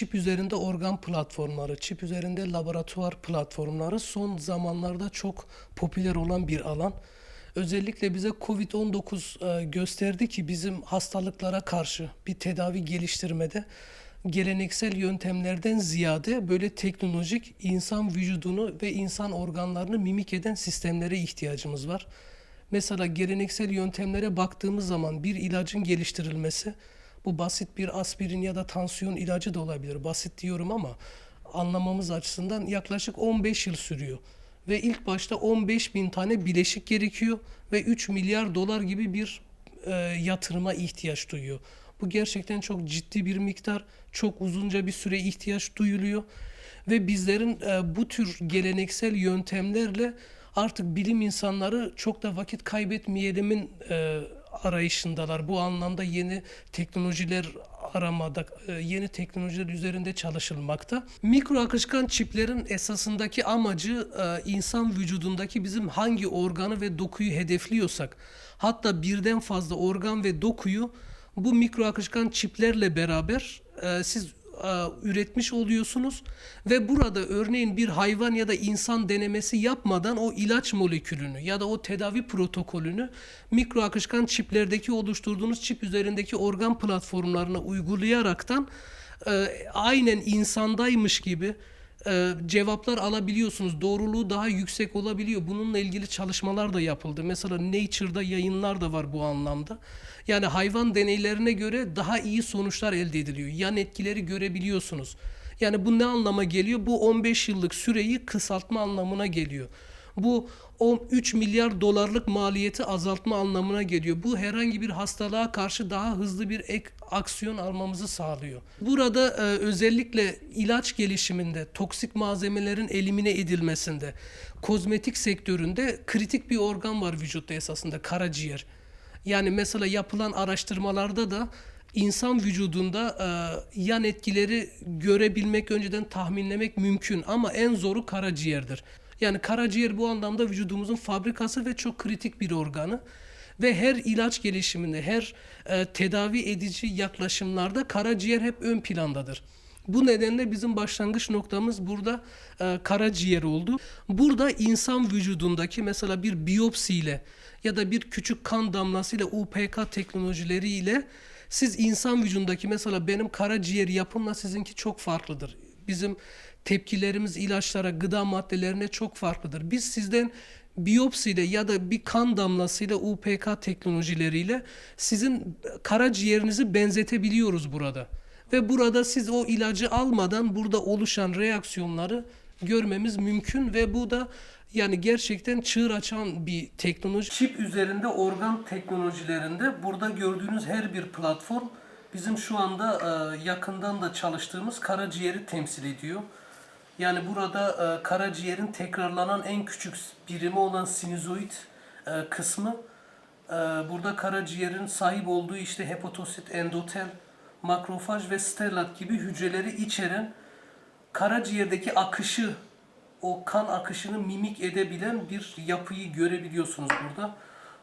çip üzerinde organ platformları, çip üzerinde laboratuvar platformları son zamanlarda çok popüler olan bir alan. Özellikle bize Covid-19 e, gösterdi ki bizim hastalıklara karşı bir tedavi geliştirmede geleneksel yöntemlerden ziyade böyle teknolojik insan vücudunu ve insan organlarını mimik eden sistemlere ihtiyacımız var. Mesela geleneksel yöntemlere baktığımız zaman bir ilacın geliştirilmesi bu basit bir aspirin ya da tansiyon ilacı da olabilir. Basit diyorum ama anlamamız açısından yaklaşık 15 yıl sürüyor. Ve ilk başta 15 bin tane bileşik gerekiyor ve 3 milyar dolar gibi bir e, yatırıma ihtiyaç duyuyor. Bu gerçekten çok ciddi bir miktar, çok uzunca bir süre ihtiyaç duyuluyor. Ve bizlerin e, bu tür geleneksel yöntemlerle artık bilim insanları çok da vakit kaybetmeyelimin e, arayışındalar. Bu anlamda yeni teknolojiler aramada, e, yeni teknolojiler üzerinde çalışılmakta. Mikro akışkan çiplerin esasındaki amacı e, insan vücudundaki bizim hangi organı ve dokuyu hedefliyorsak, hatta birden fazla organ ve dokuyu bu mikro akışkan çiplerle beraber e, siz üretmiş oluyorsunuz ve burada örneğin bir hayvan ya da insan denemesi yapmadan o ilaç molekülünü ya da o tedavi protokolünü mikro akışkan çiplerdeki oluşturduğunuz çip üzerindeki organ platformlarına uygulayaraktan e, aynen insandaymış gibi e, cevaplar alabiliyorsunuz. Doğruluğu daha yüksek olabiliyor. Bununla ilgili çalışmalar da yapıldı. Mesela Nature'da yayınlar da var bu anlamda. Yani hayvan deneylerine göre daha iyi sonuçlar elde ediliyor. Yan etkileri görebiliyorsunuz. Yani bu ne anlama geliyor? Bu 15 yıllık süreyi kısaltma anlamına geliyor. Bu o 3 milyar dolarlık maliyeti azaltma anlamına geliyor. Bu herhangi bir hastalığa karşı daha hızlı bir ek aksiyon almamızı sağlıyor. Burada e, özellikle ilaç gelişiminde, toksik malzemelerin elimine edilmesinde, kozmetik sektöründe kritik bir organ var vücutta esasında karaciğer. Yani mesela yapılan araştırmalarda da insan vücudunda e, yan etkileri görebilmek, önceden tahminlemek mümkün ama en zoru karaciğerdir. Yani karaciğer bu anlamda vücudumuzun fabrikası ve çok kritik bir organı. Ve her ilaç gelişiminde, her e, tedavi edici yaklaşımlarda karaciğer hep ön plandadır. Bu nedenle bizim başlangıç noktamız burada e, karaciğer oldu. Burada insan vücudundaki mesela bir biyopsiyle ya da bir küçük kan damlasıyla UPK teknolojileriyle siz insan vücudundaki mesela benim karaciğer yapımla sizinki çok farklıdır. Bizim tepkilerimiz ilaçlara, gıda maddelerine çok farklıdır. Biz sizden biyopsiyle ya da bir kan damlasıyla UPK teknolojileriyle sizin karaciğerinizi benzetebiliyoruz burada. Ve burada siz o ilacı almadan burada oluşan reaksiyonları görmemiz mümkün ve bu da yani gerçekten çığır açan bir teknoloji. Çip üzerinde organ teknolojilerinde burada gördüğünüz her bir platform bizim şu anda e, yakından da çalıştığımız karaciğeri temsil ediyor. Yani burada e, karaciğerin tekrarlanan en küçük birimi olan sinüzoid e, kısmı burada karaciğerin sahip olduğu işte hepatosit, endotel, makrofaj ve stellat gibi hücreleri içeren karaciğerdeki akışı, o kan akışını mimik edebilen bir yapıyı görebiliyorsunuz burada.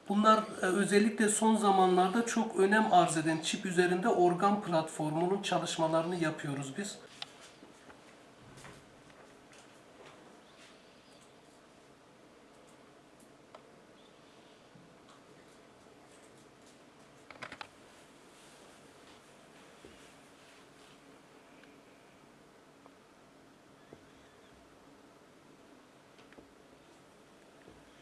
Bunlar e, özellikle son zamanlarda çok önem arz eden çip üzerinde organ platformunun çalışmalarını yapıyoruz biz.